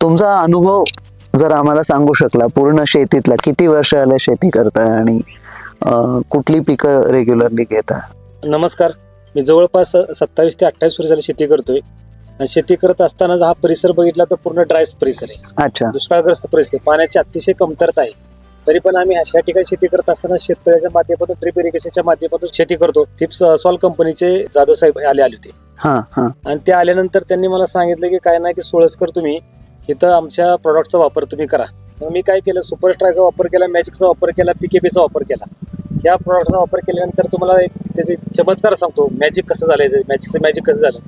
तुमचा अनुभव जर आम्हाला सांगू शकला पूर्ण शेतीतला किती वर्ष आलं शेती करताय आणि कुठली पिकं रेग्युलरली घेता? नमस्कार. मी जवळपास सत्तावीस ते अठ्ठावीस वर्ष झाली शेती करतोय. आणि शेती करत असताना हा परिसर बघितला तर पूर्ण ड्राय परिसर आहे. अच्छा. दुष्काळग्रस्त परिस्थिती पाण्याची अतिशय कमतरता आहे. तरी पण आम्ही अशा ठिकाणी शेती करत असताना शेतकऱ्याच्या माध्यमातून ड्रिप इरिगेशनच्या माध्यमातून शेती करतो. फिप्स सॉल कंपनीचे जाधव साहेब आले आले होते. आणि ते आल्यानंतर त्यांनी मला सांगितलं की काय नाही की सोळसकर तुम्ही इथं आमच्या प्रॉडक्टचा वापर तुम्ही करा. मग मी काय केलं सुपर स्ट्रायचा वापर केला मॅजिकचा वापर केला पीकेपीचा वापर केला. या प्रॉडक्टचा वापर केल्यानंतर तुम्हाला एक त्याचे चमत्कार सांगतो. मॅजिक कसं झालं मॅजिकचं मॅजिक कसं झालं?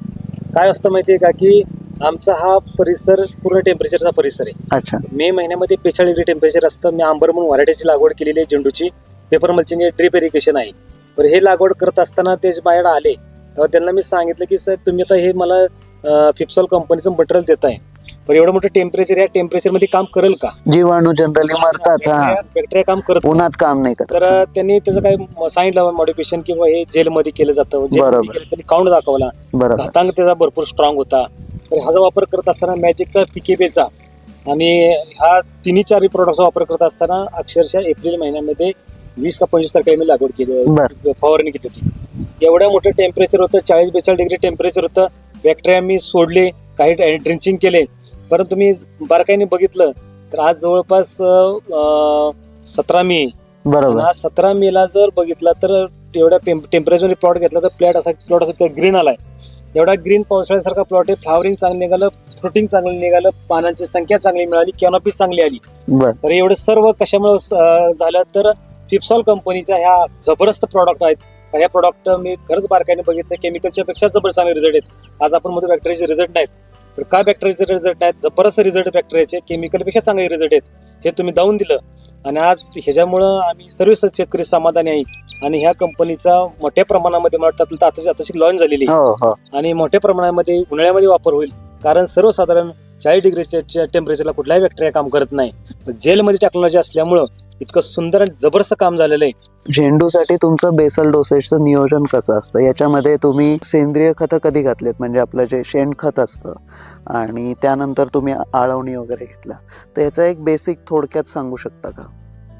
काय असतं माहितीये का की आमचा हा परिसर पूर्ण टेम्परेचरचा परिसर आहे. अच्छा. मे महिन्यामध्ये बेचाळीस डिग्री टेम्परेचर असतं. मी आंबर म्हणून व्हरायटीची लागवड केलेली आहे झेंडूची. पेपर मल्चिंग ड्रीप इरिगेशन आहे. तर हे लागवड करत असताना ते माझ्याकडे आले तेव्हा त्यांना मी सांगितलं की साहेब तुम्ही आता हे मला फिप्सॉल कंपनीचं मटेरियल देत आहे पण एवढं मोठं टेम्परेचर या टेम्परेचरमध्ये काम करेल का? जीवाणू जनरली मरतात हा. बॅक्टेरिया काम करत नाही. उन्हात काम नाही तर करत त्यांनी त्याचं काय म- सांगितलं मॉडिफिकेशन किंवा हे जेलमध्ये केलं जातं. जेलमध्ये बरोबर. केलं त्यांनी काउंट दाखवला. बरोबर. घातांक त्याचा भरपूर स्ट्रॉंग होता. तर ह्याचा वापर करत असताना मॅजिकचा पिकेबेचा आणि ह्या तिन्ही चारही प्रोडक्टचा वापर करत असताना अक्षरशः एप्रिल महिन्यामध्ये वीस का पंचवीस तारखेला मी लागवड केली. फवारणी केली होती. एवढ्या मोठं टेम्परेचर होतं चाळीस बेचाळीस डिग्री टेम्परेचर होतं. बॅक्टेरिया मी सोडले काही ड्रिंचिंग केले. परंतु मी बारकाईने बघितलं तर आज जवळपास सतरा मे. बरोबर. आज सतरा मेला जर बघितला तर एवढ्या टेम्परेचर प्लॉट घेतला तर प्लॅट असा प्लॉट असा ग्रीन आलाय. एवढा ग्रीन पावसाळ्यासारखा प्लॉट आहे फ्लावरिंग चांगलं निघालं फ्रुटिंग चांगलं निघालं पानांची संख्या चांगली मिळाली कॅनॉपी चांगली आली. तर एवढं सर्व कशामुळे झालं तर फिप्सॉल कंपनीच्या ह्या जबरदस्त प्रॉडक्ट आहेत. ह्या प्रॉडक्ट मी खरंच बारकाईने बघितलं केमिकलच्या पेक्षा जबर चांगले रिझल्ट आहेत. आज आपण मध्ये बॅक्टेरियाचे रिझल्ट नाहीत. तर का बॅक्टेरियाचे रिझल्ट नाहीत जबरदस्त रिझल्ट बॅक्टेरियाचे केमिकलपेक्षा चांगले रिझल्ट आहेत हे तुम्ही दावून दिलं. आणि आज ह्याच्यामुळं आम्ही सर्व शेतकरी समाधानी आहे. आणि ह्या कंपनीचा मोठ्या प्रमाणामध्ये मला वाटतं आता आताशी लॉन्च झालेली आहे. हो हो. आणि मोठ्या प्रमाणामध्ये उन्हाळ्यामध्ये वापर होईल. कारण सर्वसाधारण चाळीस डिग्री टेम्परेचरला कुठलाही बॅक्टेरिया काम करत नाही. जेलमध्ये टेक्नॉलॉजी असल्यामुळं इतकं सुंदर आणि जबरदस्त काम झालेलं आहे. झेंडूसाठी तुमचं बेसल डोसेजचं नियोजन कसं असतं? याच्यामध्ये तुम्ही सेंद्रिय खतं कधी घातलेत? म्हणजे आपलं जे शेणखत असतं आणि त्यानंतर तुम्ही आळवणी वगैरे घेतला. तर याचा एक बेसिक थोडक्यात सांगू शकता का?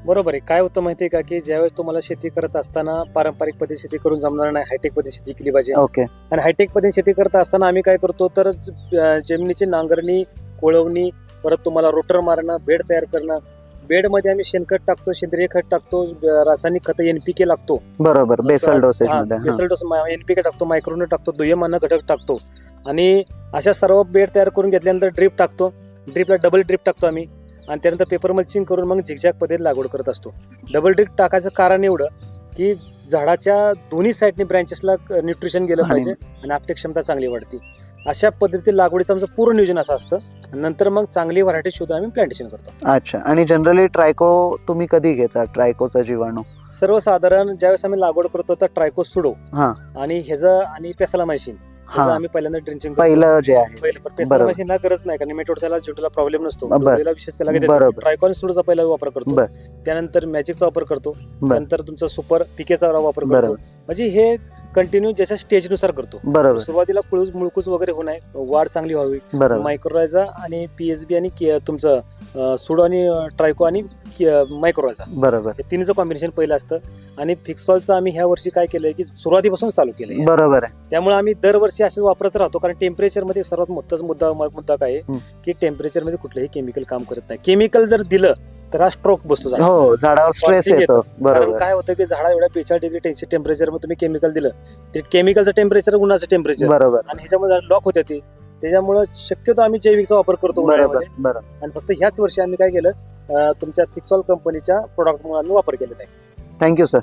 बरोबर आहे. काय होतं माहितीये का की ज्यावेळेस तुम्हाला शेती करत असताना पारंपरिक पद्धती शेती करून जमणार नाही हायटेक पद्धती शेती केली पाहिजे. ओके आणि हायटेक पद्धती शेती करत असताना आम्ही काय करतो तर जमिनीची नांगरणी कोळवणी परत तुम्हाला रोटर मारणं बेड तयार करणं बेडमध्ये आम्ही शेणखत टाकतो सेंद्रिय खत टाकतो रासायनिक खत एनपीके लागतो. बरोबर बेसल डोसेजमध्ये हा. बेसल डोस एनपीके टाकतो मायक्रोन टाकतो दुय्यम अन्न घटक टाकतो. आणि अशा सर्व बेड तयार करून घेतल्यानंतर ड्रीप टाकतो. ड्रीपला डबल ड्रीप टाकतो आम्ही. आणि त्यानंतर पेपर मल्चिंग करून मग झिकझॅक पद्धतीने लागवड करत असतो. डबल ड्रीप टाकायचं कारण एवढं की झाडाच्या दोन्ही साईडने ब्रँचेसला न्यूट्रिशन गेलं पाहिजे आणि आपली क्षमता चांगली वाढते. अशा पद्धतीने लागवडीचं आमचं पूर्ण नियोजन असं असतं. नंतर मग चांगली व्हरायटी शोधून आम्ही प्लांटेशन करतो. अच्छा. आणि जनरली ट्रायको तुम्ही कधी घेता? ट्रायकोचा जीवाणू? सर्वसाधारण ज्यावेळेस आम्ही लागवड करतो तर ट्रायको सुडो हा. आणि ह्याचं आणि पेसाला मशीन हा आम्ही पहिल्यांदा ड्रिंचिंग पहिलं जे आहे बरोबर. मशीनला गरज नाही कारण मेटोडला झुटूला प्रॉब्लेम नसतो बर. विशेष त्याला काही बरोबर. ट्रायकॉन सुडचा पहिला वापर करतो बर. त्यानंतर मॅजिकचा वापर करतो. नंतर तुमचा सुपर पिकेचा वापर करतो बरोबर म्हणजे हे कंटिन्यू ज्याच्या स्टेजनुसार करतो. बरोबर. सुरुवातीला कुळूस मुळकूच वगैरे होणार वाढ चांगली व्हावी. बरोबर. मायक्रोरायझा आणि पीएसबी आणि के- तुमचं अं, सुडो आणि अं, ट्रायको आणि मायक्रोरायझा बरोबर. हे तिन्हीचं कॉम्बिनेशन पहिलं असतं. आणि फिक्सॉलचं आम्ही ह्या वर्षी काय केलंय की सुरुवातीपासून चालू केलंय. बरोबर आहे. त्यामुळे आम्ही दरवर्षी असं वापरत राहतो. कारण टेम्परेचरमध्ये सर्वात मोठाच मुद्दा मुद्दा काय आहे? हं. की टेम्परेचरमध्ये कुठलंही केमिकल काम करत नाही. केमिकल जर दिलं तर हा स्ट्रोक बसतो झाडाला. हो झाडावर स्ट्रेस येतो. कारण बरोबर काय होतं की झाडा एवढ्या बेचाळीस डिग्री टेन्शन टेम्परेचरमध्ये तुम्ही केमिकल दिलं. ते केमिकलचं टेम्परेचर उन्हाचं टेम्परेचर बरोबर. आणि ह्याच्यामध्ये लॉक होते ते. त्याच्यामुळे शक्यतो आम्ही जैविकचा वापर करतो बरोबर उन्हाळ्यामध्ये. बरोबर. आणि फक्त ह्याच वर्षी आम्ही काय केलं अं, तुमच्या फिक्सॉल कंपनीच्या प्रोडक्ट आम्ही वापर केलेला आहे. Thank you sir